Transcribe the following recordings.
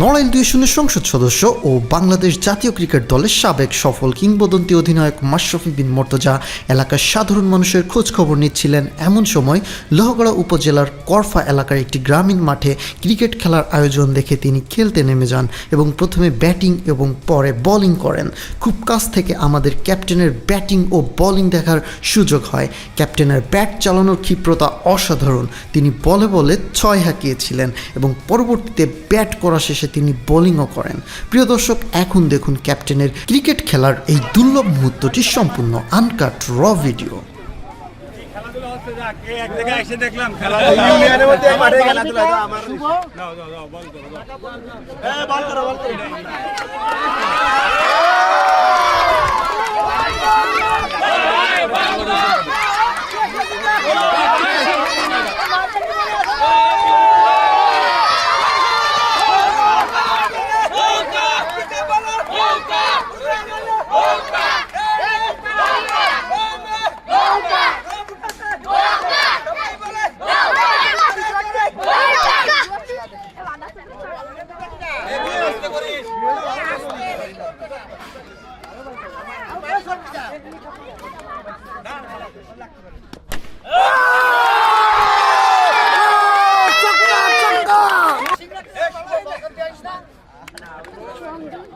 নড়াইল দুই শূন্য সংসদ সদস্য ও বাংলাদেশ জাতীয় ক্রিকেট দলের সাবেক সফল কিংবদন্তি অধিনায়ক মাশরফি বিন মর্তজা এলাকার সাধারণ মানুষের খোঁজ খবর নিচ্ছিলেন এমন সময় লোহগড়া উপজেলার করফা এলাকার একটি গ্রামীণ মাঠে ক্রিকেট খেলার আয়োজন দেখে তিনি খেলতে নেমে যান এবং প্রথমে ব্যাটিং এবং পরে বোলিং করেন। খুব কাছ থেকে আমাদের ক্যাপ্টেনের ব্যাটিং ও বোলিং দেখার সুযোগ হয়। ক্যাপ্টেনের ব্যাট চালানোর ক্ষিপ্রতা অসাধারণ। তিনি বলে বলে ছয় হাঁকিয়েছিলেন এবং পরবর্তীতে ব্যাট করা শেষে তিনি বোলিংও করেন। প্রিয় দর্শক এখন দেখুন ক্যাপ্টেনের ক্রিকেট খেলার এই দুর্লভ মুহূর্তটি সম্পূর্ণ আনকাট র ভিডিও দেখলাম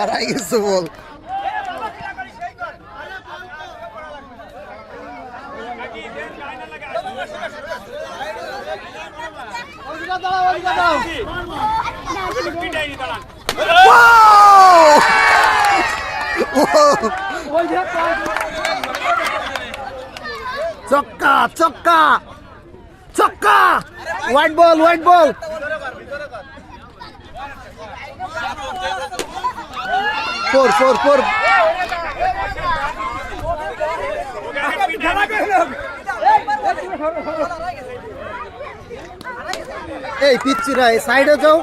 হারাই গেছে বল পিটাইনি দাঁড়ান। চক্কা চক্কা চক্কা white ball white ball four four four এই পিচ্ছিরা এই সাইডে যাও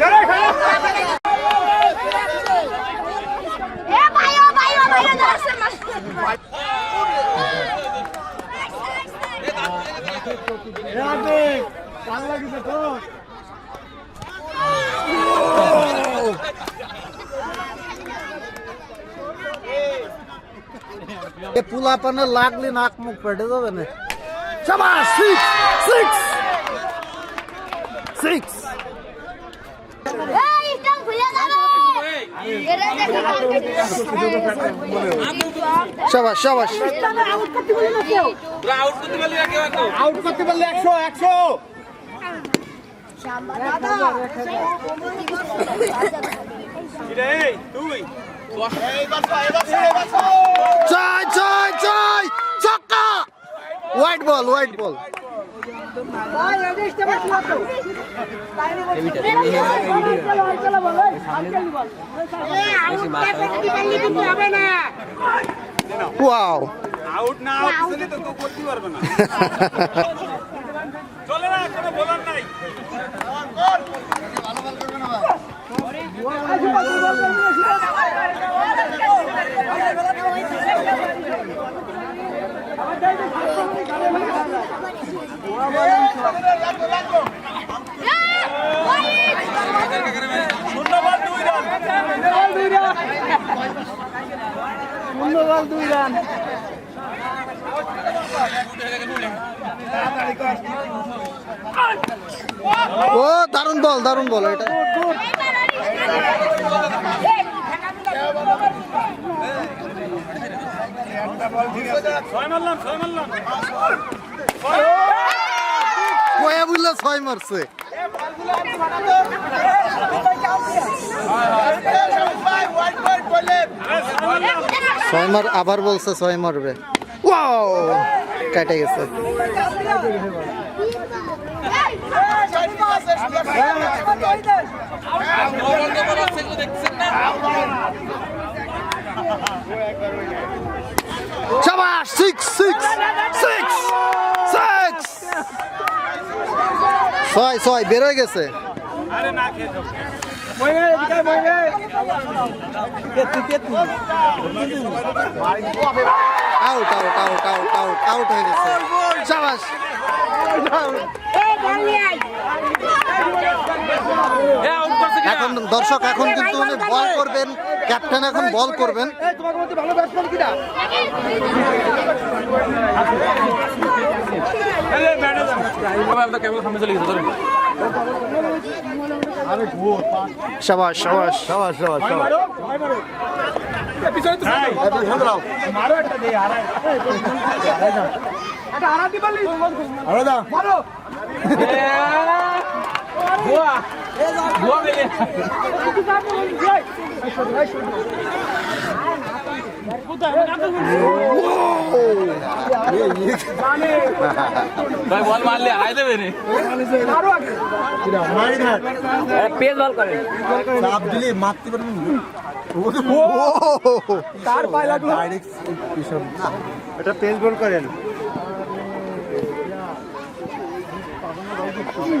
Excellent! এ পুলা পানে লাগলে নাক মুখ ফেটে যাবে না সিক্স সিক্স সিক্স আউট করতে পারলে তুই। ছয় ছয় ছয় ছক্কা! White ball white ball wow out না আউট দিলে তো করতে পারবে না চলে না কোনো বলার নাই। শূন্য বল দুই রান ও দারুণ বল দারুণ বল এটা। মারলাম ছয় মারছে। ছয় মার আবার বলছে ছয় মারবে। ওয়াও কেটে গেছে। শাবাশ সিক্স সিক্স সিক্স সিক্স ছয় ছয় বের হয়ে গেছে। Out out out out out out হয়ে গেছে। শাবাশ দর্শক এখন কিন্তু উনি বল করবেন ক্যাপ্টেন এখন বল করবেন আরে ব্যাটে যাও। শাবাশ শাবাশ ভাই বল মারলে হারাই দেবে রে। মারি বল করে। চাপ দিলে মারতে পারবেন তার পায়ে লাগল। ডাইরেক্ট এটা পেস বল করেন। তিন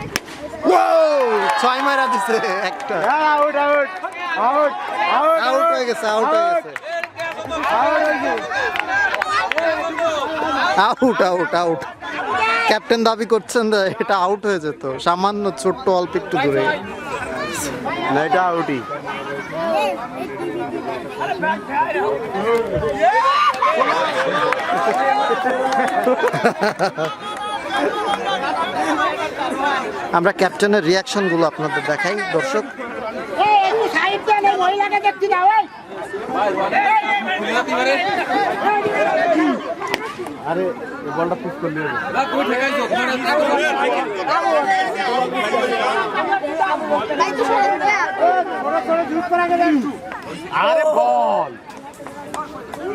ছয় মারা দিছে একটা। Out out out out out হয়ে গেছে আউট হয়ে গেছে। আউট আউট আউট ক্যাপ্টেন দাবি করছেন এটা আউট হয়ে যেত। সামান্য ছোট্ট অল্প একটু দূরে। না এটা আউটই আমরা ক্যাপ্টেনের রিয়াকশনগুলো আপনাদের দেখাই দর্শক। আরে বলটা পুশ করলে আরে ball.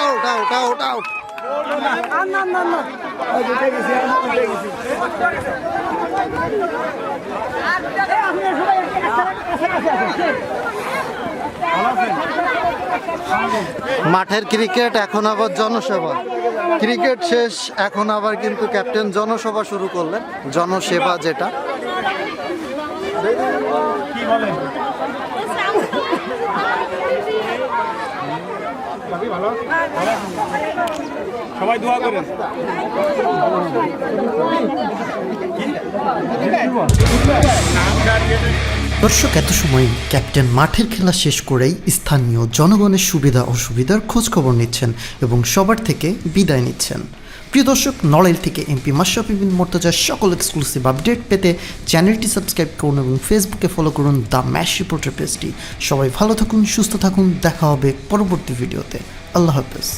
Out out out out মাঠের ক্রিকেট এখন আবার জনসেবা। ক্রিকেট শেষ, এখন আবার কিন্তু ক্যাপ্টেন জনসভা শুরু করলেন। জনসেবা যেটা। সবাই দোয়া করেন। দর্শক, এত সময় ক্যাপ্টেন মাঠের খেলা শেষ করেই স্থানীয় জনগণের সুবিধা অসুবিধার খোঁজখবর নিচ্ছেন এবং সবার থেকে বিদায় নিচ্ছেন। প্রিয় দর্শক, নড়াইল থেকে এমপি মাশরাফি বিন মোর্তজার সকল এক্সক্লুসিভ আপডেট পেতে চ্যানেলটি সাবস্ক্রাইব করুন এবং ফেসবুকে ফলো করুন দ্য ম্যাশ রিপোর্টার পেজটি সবাই ভালো থাকুন, সুস্থ থাকুন, দেখা হবে পরবর্তী ভিডিওতে আল্লাহ হাফেজ।